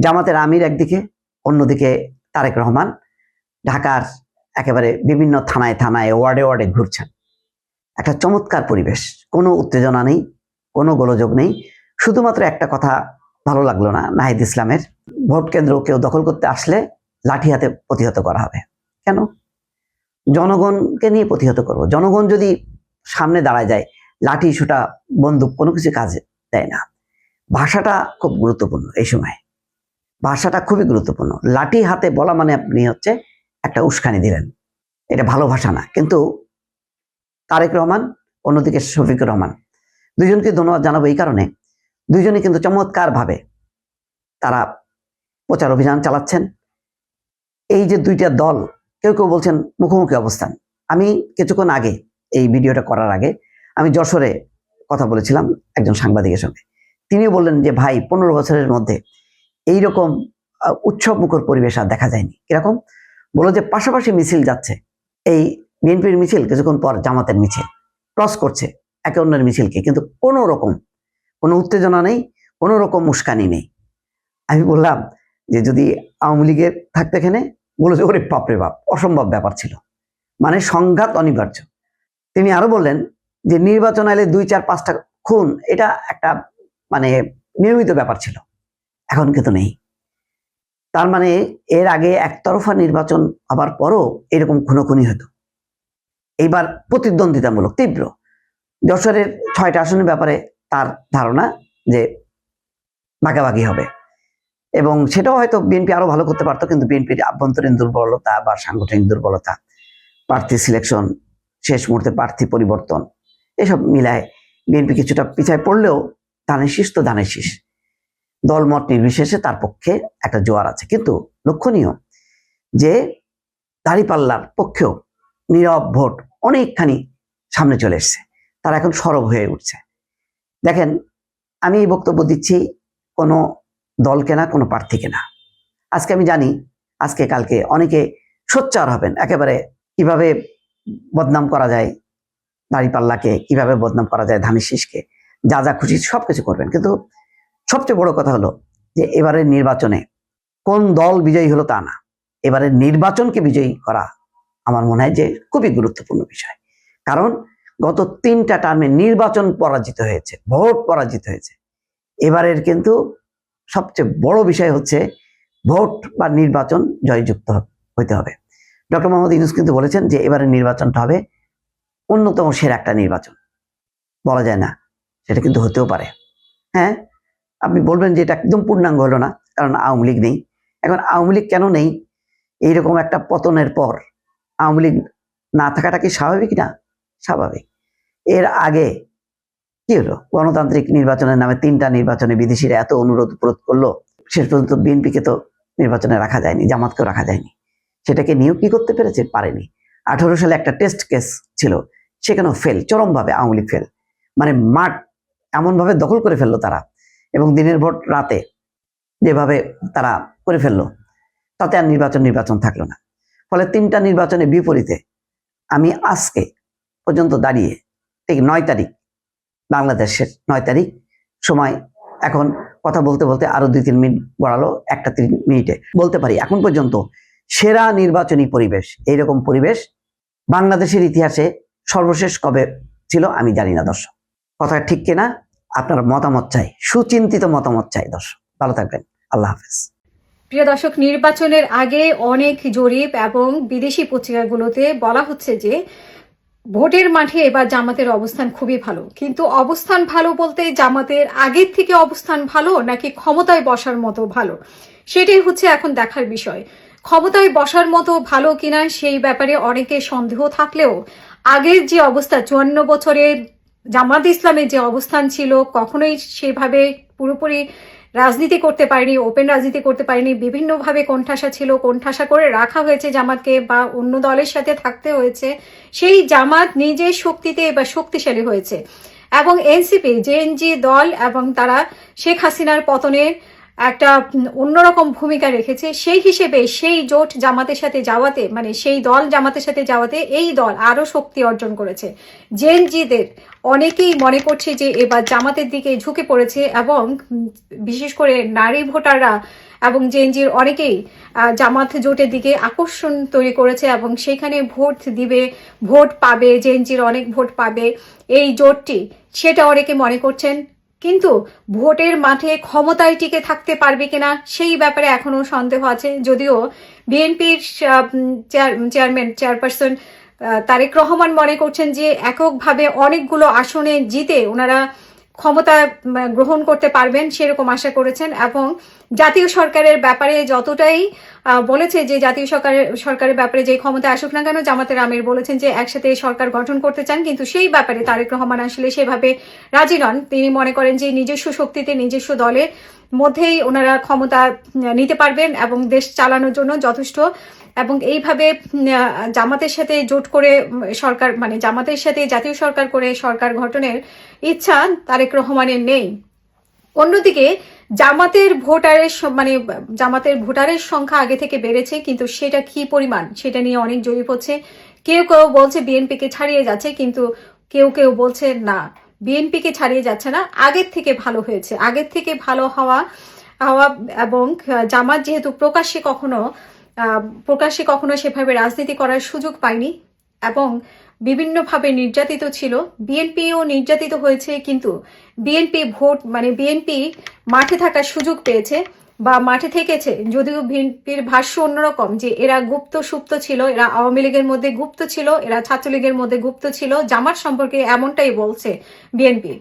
জামাতের আমির একদিকে, অন্যদিকে তারেক রহমান। ঢাকার একেবারে বিভিন্ন থানায় থানায়, ওয়ার্ডে ওয়ার্ডে ঘুরছেন। একটা চমৎকার পরিবেশ। কোনো উত্তেজনা নেই, কোনো গোলযোগ নেই। শুধুমাত্র একটা কথা ভালো লাগল না, নাহিদ ইসলামের। ভোট কেন্দ্র কেউ দখল করতে আসলে লাঠি হাতে প্রতিহত করা হবে। কেন? জনগণকে নিয়ে প্রতিহত করব। জনগণ যদি সামনে দাঁড়ায় যায় লাঠি সুটা বন্দুক কোনো কিছু কাজে দেয় না। ভাষাটা খুব গুরুত্বপূর্ণ এই সময়। ভাষাটা খুবই গুরুত্বপূর্ণ। লাঠি হাতে বলা মানে আপনি হচ্ছে একটা উস্কানি দিলেন। এটা ভালো ভাষা না। কিন্তু তারেক রহমান, অন্যদিকে শফিকুর রহমান, দুইজনকে ধন্যবাদ জানাব এই কারণে। দুইজনে কিন্তু চমৎকার ভাবে তারা প্রচার অভিযান চালাচ্ছেন। এই যে দুইটা দল, কেউ কেউ বলছেন মুখোমুখি অবস্থান। আমি কিছুক্ষণ আগে এই ভিডিওটা করার আগে আমি যশোরে কথা বলেছিলাম একজন সাংবাদিকের সঙ্গে। তিনি বললেন যে ভাই পনেরো বছরের মধ্যে এইরকম আহ, উৎসব মুখর পরিবেশ আর দেখা যায়নি। কীরকম? বলো যে পাশাপাশি মিছিল যাচ্ছে। এই বিএনপির মিছিল কিছুক্ষণ পর জামাতের মিছিল। ক্রস করছে একে অন্যের মিছিলকে। কিন্তু কোনো রকম কোনো উত্তেজনা নেই কোনো রকম উস্কানি নেই। আমি বললাম যে যদি আওয়ামী লীগের থাকতে এখানে? বলে যে ওরে বাপরে বাপ অসম্ভব ব্যাপার ছিল। মানে সংঘাত অনিবার্য। তিনি আরও বললেন যে নির্বাচন এলে দুই চার পাঁচটা খুন, এটা একটা মানে নিয়মিত ব্যাপার ছিল। এখন কিন্তু নেই। তার মানে এর আগে একতরফা নির্বাচন হবার পরও এরকম খুনোখুনি হতো। এইবার প্রতিদ্বন্দ্বিতামূলক, তীব্র। যশোরের ছয়টা আসনের ব্যাপারে তার ধারণা যে ভাগাভাগি হবে। এবং সেটাও হয়তো বিএনপি আরও ভালো করতে পারতো, কিন্তু বিএনপির আভ্যন্তরীণ দুর্বলতা বা সাংগঠনিক দুর্বলতা, প্রার্থী সিলেকশন শেষ মুহূর্তে প্রার্থী পরিবর্তন এসব মিলায়। বিএনপি কিছুটা পিছায় পড়লেও ধানের শীষ তো ধানের শীষ। দলমত নির্বিশেষে তার পক্ষে একটা জোয়ার আছে। কিন্তু লক্ষণীয় যে দাড়িপাল্লার পক্ষেও নীরব ভোট অনেকখানি সামনে চলে এসছে। তারা এখন সরব হয়ে উঠছে। দেখেন, আমি এই বক্তব্য দিচ্ছি কোনো দলকে না, কোনো প্রার্থীকে না। আজকে আমি জানি, আজকে কালকে অনেকে সোচ্চার হবেন। একেবারে কীভাবে বদনাম করা যায় দাড়িপাল্লাকে কীভাবে বদনাম করা যায়, ধানের শীষকে, যা যা খুশি সবকিছু করবেন। কিন্তু সবচেয়ে বড় কথা হলো যে, এবারের নির্বাচনে কোন দল বিজয়ী হলো তা না। এবারের নির্বাচনকে বিজয়ী করা আমার মনে হয় যে খুবই গুরুত্বপূর্ণ বিষয়। কারণ গত তিনটা টার্মে নির্বাচন পরাজিত হয়েছে, ভোট পরাজিত হয়েছে। এবারের কিন্তু সবচেয়ে বড় বিষয় হচ্ছে ভোট বা নির্বাচন জয়যুক্ত হইতে হবে। ডক্টর মোহাম্মদ ইউনুস কিন্তু বলেছেন যে, এবারের নির্বাচনটা হবে অন্যতম সেরা একটা নির্বাচন। বলা যায় না, সেটা কিন্তু হতেও পারে। হ্যাঁ? আপনি বলবেন যে এটা একদম পূর্ণাঙ্গ হলো না, কারণ আওয়ামী লীগ নেই। এখন আওয়ামী লীগ কেন নেই? এইরকম একটা পতনের পর আওয়ামী লীগ না থাকাটা কি স্বাভাবিক না? স্বাভাবিক। এর আগে কি হলো? গণতান্ত্রিক নির্বাচনের নামে তিনটা নির্বাচনে বিদেশিরা এত অনুরোধ প্রোধ করল, শেষ পর্যন্ত বিএনপিকে তো নির্বাচনে রাখা যায়নি, জামাতকেও রাখা যায়নি। সেটাকে নিয়েও কি করতে পেরেছে? পারেনি। আঠারো সালে একটা টেস্ট কেস ছিল। সেখানেও ফেল চরমভাবে আওয়ামী লীগ ফেল মানে মাঠ এমনভাবে দখল করে ফেলল তারা এবং দিনের ভোট রাতে যেভাবে তারা করে ফেলল, তাতে আর নির্বাচন নির্বাচন থাকল না। ফলে তিনটা নির্বাচনের বিপরীতে আমি আজকে পর্যন্ত দাঁড়িয়ে, ঠিক নয় তারিখ, বাংলাদেশের নয় তারিখ সময় এখন কথা বলতে বলতে আরও দুই, তিন মিনিট বাড়ালো একটা, তিন মিনিটে। বলতে পারি, এখন পর্যন্ত সেরা নির্বাচনী পরিবেশ, এইরকম পরিবেশ বাংলাদেশের ইতিহাসে সর্বশেষ কবে ছিল আমি জানি না, দর্শক। কথা ঠিক কিনা? আপনার মতামত চাই, সুচিন্তিত মতামত চাই, দর্শক। ভালো থাকবেন। আল্লাহ হাফেজ। প্রিয় দর্শক, নির্বাচনের আগে অনেক জরিপ এবং বিদেশি পত্রিকাগুলোতে বলা হচ্ছে যে ভোটের মাঠে এবার জামাতের অবস্থান খুবই ভালো। কিন্তু অবস্থান ভালো বলতে জামাতের আগের থেকে অবস্থান ভালো নাকি ক্ষমতায় বসার মতো ভালো? সেটাই হচ্ছে এখন দেখার বিষয়। ক্ষমতায় বসার মতো ভালো কিনা সেই ব্যাপারে অনেকের সন্দেহ থাকলেও আগের যে অবস্থা, চুয়ান্ন বছরের জামাত ইসলামের যে অবস্থান ছিল, কখনোই সেভাবে পুরোপুরি রাজনীতি করতে পারেনি ওপেন রাজনীতি করতে পারেনি। বিভিন্নভাবে কোণঠাসা ছিল, কোণঠাসা করে রাখা হয়েছে জামাতকে বা অন্য দলের সাথে থাকতে হয়েছে। সেই জামাত নিজের শক্তিতে বা শক্তিশালী হয়েছে। এবং এনসিপি জেএনজি দল এবং তারা শেখ হাসিনার পতনের একটা অন্যরকম ভূমিকা রেখেছে। সেই হিসেবে সেই জোট জামাতের সাথে যাওয়াতে মানে সেই দল জামাতের সাথে যাওয়াতে এই দল আরও শক্তি অর্জন করেছে। জেএনজিদের অনেকেই মনে করছে যে এবার জামাতের দিকে ঝুঁকে পড়েছে এবং বিশেষ করে নারী ভোটাররা এবং জেনজির অনেকেই জামাত জোটের দিকে আকর্ষণ তৈরি করেছে এবং সেখানে ভোট দিবে, ভোট পাবে জেনজির অনেক ভোট পাবে। এই জোটটি, সেটা অনেকে মনে করছেন কিন্তু ভোটের মাঠে ক্ষমতায় টিকে থাকতে পারবে কিনা সেই ব্যাপারে এখনও সন্দেহ আছে। যদিও বিএনপির চেয়ারম্যান, চেয়ারপারসন তারেক রহমান মনে করছেন যে এককভাবে অনেকগুলো আসনে জিতে ওনারা ক্ষমতা গ্রহণ করতে পারবেন সেরকম আশা করেছেন এবং জাতীয় সরকারের ব্যাপারে যতটাই বলেছে যে জাতীয় সরকারের সরকারের ব্যাপারে যে ক্ষমতা আসুক না কেন জামাতের আমির বলেছেন যে একসাথে সরকার গঠন করতে চান, কিন্তু সেই ব্যাপারে তারেক রহমান আসলে সেভাবে রাজি নন। তিনি মনে করেন যে নিজস্ব শক্তিতে, নিজস্ব দলের মধ্যেই ওনারা ক্ষমতা নিতে পারবেন এবং দেশ চালানোর জন্য যথেষ্ট। এবং এইভাবে জামাতের সাথে জোট করে সরকার মানে জামাতের সাথে জাতীয় সরকার করে সরকার গঠনের ইচ্ছা তারেক রহমানের নেই। অন্যদিকে, জামাতের ভোটারের মানে জামাতের ভোটারের সংখ্যা আগে থেকে বেড়েছে, কিন্তু সেটা কি পরিমাণ সেটা নিয়ে অনেক জরিপ হচ্ছে কেউ কেউ বলছে বিএনপিকে ছাড়িয়ে যাচ্ছে, কিন্তু কেউ কেউ বলছে না। বিএনপিকে ছাড়িয়ে যাচ্ছে না। আগের থেকে ভালো হয়েছে। আগের থেকে ভালো হওয়া হওয়া এবং জামাত যেহেতু প্রকাশ্যে কখনো প্রকাশ্যে কখনো সেভাবে রাজনীতি করার সুযোগ পায়নি এবং বিভিন্নভাবে নির্যাতিত ছিল। বিএনপিও নির্যাতিত হয়েছে, কিন্তু বিএনপি ভোট মানে বিএনপি মাঠে থাকার সুযোগ পেয়েছে। বা মাঠে থেকেছে, যদিও বিএনপির ভাষ্য অন্যরকম যে এরা গুপ্ত সুপ্ত ছিল, এরা আওয়ামী লীগের মধ্যে গুপ্ত ছিল, এরা ছাত্রলীগের মধ্যে গুপ্ত ছিল, জামাত সম্পর্কে এমনটাই বলছে বিএনপি।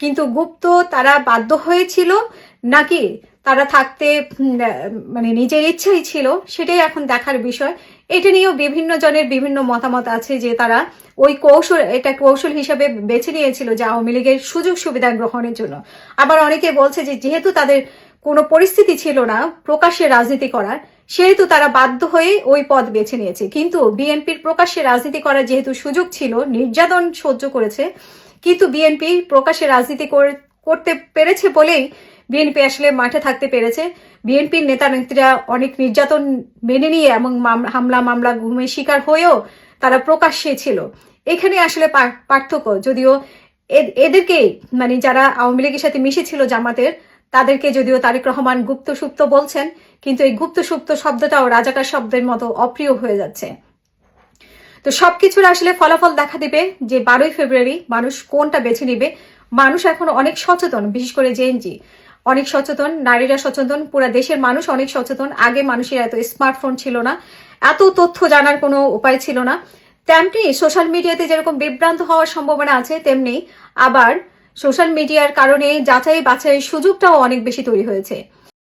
কিন্তু গুপ্ত তারা বাধ্য হয়েছিল নাকি তারা থাকতে মানে নিজের ইচ্ছাই ছিল, সেটাই এখন দেখার বিষয়। এটা নিয়েও বিভিন্ন জনের বিভিন্ন মতামত আছে যে তারা ওই কৌশল, এটা কৌশল হিসাবে বেছে নিয়েছিল যে আওয়ামী লীগের সুযোগ সুবিধা গ্রহণের জন্য। আবার অনেকে বলছে যে যেহেতু তাদের কোনো পরিস্থিতি ছিল না প্রকাশ্যে রাজনীতি করার, সেহেতু তারা বাধ্য হয়ে ওই পদ বেছে নিয়েছে। কিন্তু বিএনপির প্রকাশ্যে রাজনীতি করার যেহেতু সুযোগ ছিল, নির্যাতন সহ্য করেছে, কিন্তু বিএনপি প্রকাশ্যে রাজনীতি করে- করতে পেরেছে বলেই বিএনপি আসলে মাঠে থাকতে পেরেছে। বিএনপির নেতা নেত্রীরা অনেক নির্যাতন মেনে নিয়ে এবং হামলা মামলা ঘুমের শিকার হয়েও তারা প্রকাশ্যে ছিল। এখানে আসলে পার্থক্য, যদিও এ- এদেরকে মানে যারা আওয়ামী লীগের সাথে মিশেছিল জামাতের তাদেরকে যদিও তারেক রহমান গুপ্ত সুপ্ত বলছেন, কিন্তু এই গুপ্ত সুপ্ত শব্দটাও রাজাকার শব্দের মতো অপ্রিয় হয়ে যাচ্ছে। তো সবকিছুর আসলে ফলাফল দেখা দিবে যে বারোই ফেব্রুয়ারি মানুষ কোনটা বেছে নিবে। মানুষ এখন অনেক সচেতন, বিশেষ করে জেএনজি অনেক সচেতন, নারীরা সচেতন, পুরো দেশের মানুষ অনেক সচেতন। আগে মানুষের এত স্মার্টফোন ছিল না, এত তথ্য জানার কোনো উপায় ছিল না। তেমনি সোশ্যাল মিডিয়াতে যেরকম বিভ্রান্ত হওয়ার সম্ভাবনা আছে, তেমনি আবার সোশ্যাল মিডিয়ার কারণে যাচাই বাছাইয়ের সুযোগটাও অনেক বেশি তৈরি হয়েছে।